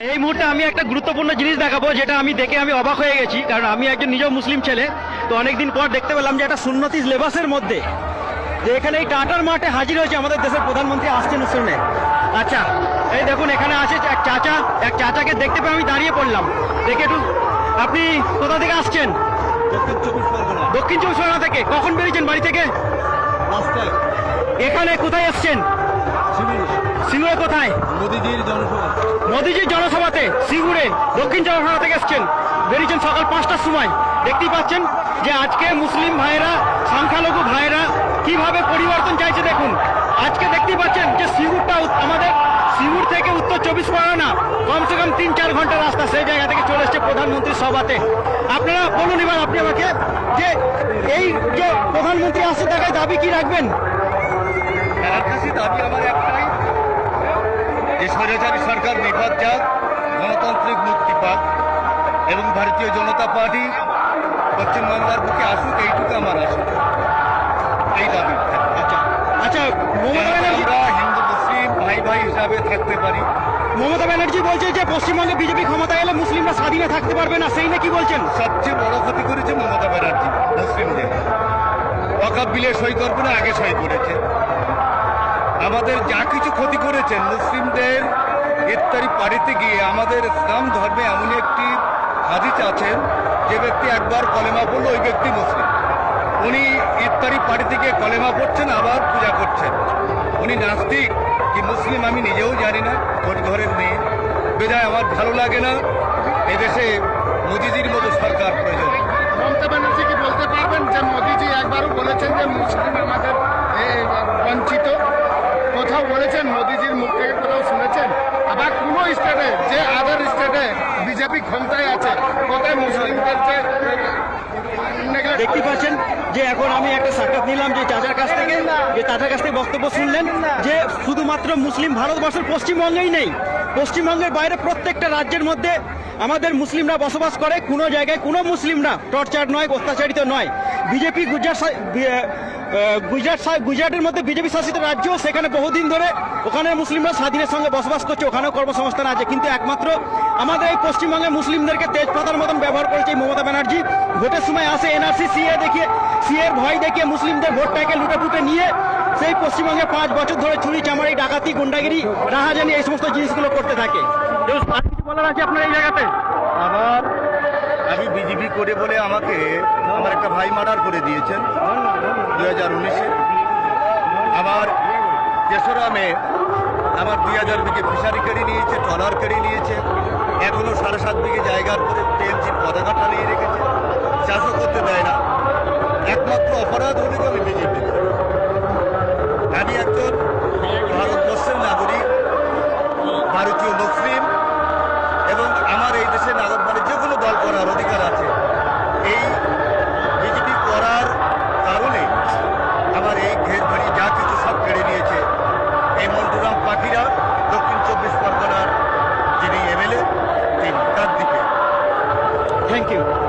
এই মুহূর্তে আমি একটা গুরুত্বপূর্ণ জিনিস দেখাবো যেটা আমি দেখে আমি অবাক হয়ে গেছি কারণ আমি একজন নিজেও মুসলিম ছেলে তো অনেকদিন পর দেখতে পেলাম যে একটা সুন্নতি লেবাসের মধ্যে। যে এখানে এই টাটার মাঠে হাজির হয়েছে আমাদের দেশের প্রধানমন্ত্রী আসছেন শুনে আচ্ছা এই দেখুন এখানে আছে এক চাচা এক চাচাকে দেখতে পেয়ে আমি দাঁড়িয়ে পড়লাম। দেখে একটু আপনি কোথা থেকে আসছেন? দক্ষিণ চব্বিশ পরগনা। থেকে। কখন বেরিয়েছেন বাড়ি থেকে? এখানে কোথায় এসছেন সিঙ্গুরে কোথায়? মোদিজির জনসভা মোদিজির জনসভাতে সিঙ্গুরে দক্ষিণ জনসভা থেকে এসছেন। বেরিয়েছেন সকাল পাঁচটার সময়। দেখতেই পাচ্ছেন যে আজকে মুসলিম ভাইয়েরা সংখ্যালঘু ভাইয়েরা কীভাবে পরিবর্তন চাইছে দেখুন। আজকে দেখতেই পাচ্ছেন যে সিঙ্গুরটা আমাদের সিঙ্গুর থেকে উত্তর চব্বিশ পরগনা কমসে কম তিন চার ঘণ্টা রাস্তা সেই জায়গা থেকে চলে এসছে প্রধানমন্ত্রীর সভাতে। আপনারা বলুন এবার আপনি আমাকে যে এই যে প্রধানমন্ত্রী আসছে তাকে দাবি কি রাখবেন? দাবি আমার একটাই যে স্বৈরাচারী সরকার নিপাত যাক গণতান্ত্রিক মুক্তি পাক এবং ভারতীয় জনতা পার্টি পশ্চিমবাংলার বুকে আসুক এইটুকু আমার আসুক এই দাবি। আচ্ছা আচ্ছা আমরা হিন্দু মুসলিম ভাই ভাই হিসাবে থাকতে পারি। মমতা ব্যানার্জি বলছে যে পশ্চিমবঙ্গে বিজেপি ক্ষমতা এলে মুসলিমরা স্বাধীনে থাকতে পারবে না সেই নাকি বলছেন? সবচেয়ে বড় ক্ষতি করেছে মমতা ব্যানার্জি মুসলিমদের। ওয়াকাব বিলে সই করবে না আগে সই করেছে। আমাদের যা কিছু ক্ষতি করেছেন মুসলিমদের ইত্যাদি পাড়িতে গিয়ে আমাদের ইসলাম ধর্মে এমন একটি হাদিস আছেন, যে ব্যক্তি একবার কলেমা পড়ল ওই ব্যক্তি মুসলিম। উনি ইত্যাদি পাড়িতে গিয়ে কলেমা পড়ছেন, আবার পূজা করছেন। উনি নাস্তিক কি মুসলিম আমি নিজেও জানি না ঘরের মেয়ে। বেজায় আমার ভালো লাগে না। এদেশে মোদিজির মতো সরকার প্রয়োজন মমতা ব্যানার্জি কি বলতে পারবেন যে মোদিজি একবারও বলেছেন যে মুসলিম আমাদের এ, বঞ্চিত কোথাও বলেছেন মোদিজির মুখ থেকে কোথাও শুনেছেন আবার কোনো স্টেটে যে আদার স্টেটে বিজেপি ক্ষমতায় আছে, কোথায় মুসলিমদের যে দেখতে পাচ্ছেন যে এখন আমি একটা সাক্ষাৎ নিলাম যে চাচার কাছ থেকে, যে চাচার কাছ থেকে বক্তব্য শুনলেন যে শুধুমাত্র মুসলিম ভারতবর্ষের পশ্চিমবঙ্গেই নেই। পশ্চিমবঙ্গের বাইরে প্রত্যেকটা রাজ্যের মধ্যে আমাদের মুসলিমরা বসবাস করে, কোনো জায়গায় কোনো মুসলিমরা টর্চার নয়, অত্যাচারিত নয়। বিজেপি, গুজরাট গুজরাট গুজরাটের মধ্যে বিজেপি শাসিত রাজ্য সেখানে বহুদিন ধরে ওখানে মুসলিমরা স্বাধীনের সঙ্গে বসবাস করছে ওখানেও কর্মসংস্থান আছে। কিন্তু একমাত্র আমাদের এই পশ্চিমবঙ্গে মুসলিমদেরকে তেজপাতার মতন ব্যবহার করেছে মমতা ব্যানার্জি। ভোটের সময় আসে এনআরসি সিএ দেখিয়ে সিএ এর ভয় দেখিয়ে মুসলিমদের ভোটটাকে লুটে ফুটে নিয়ে সেই পশ্চিমবঙ্গে পাঁচ বছর ধরে চুরি চামারি ডাকাতি গুন্ডাগিরি রাহাজানি এই সমস্ত জিনিসগুলো করতে থাকে। আর কিছু বলার আছে আপনার এই জায়গাতে? আমার আমি করে বলে আমাকে আমার একটা ভাই মার্ডার করে দিয়েছেন দু হাজার উনিশে। আমার তেসরা মে আমার দুই হাজার বিঘে ফিশারি কেড়ে নিয়েছে, ট্রলার কেড়ে নিয়েছে। এখনও সাড়ে সাত বিঘে জায়গার করে টিএমসির পতাকা টানিয়ে রেখেছে। চাষও করতে দেয় না। একমাত্র অপরাধ হলে you.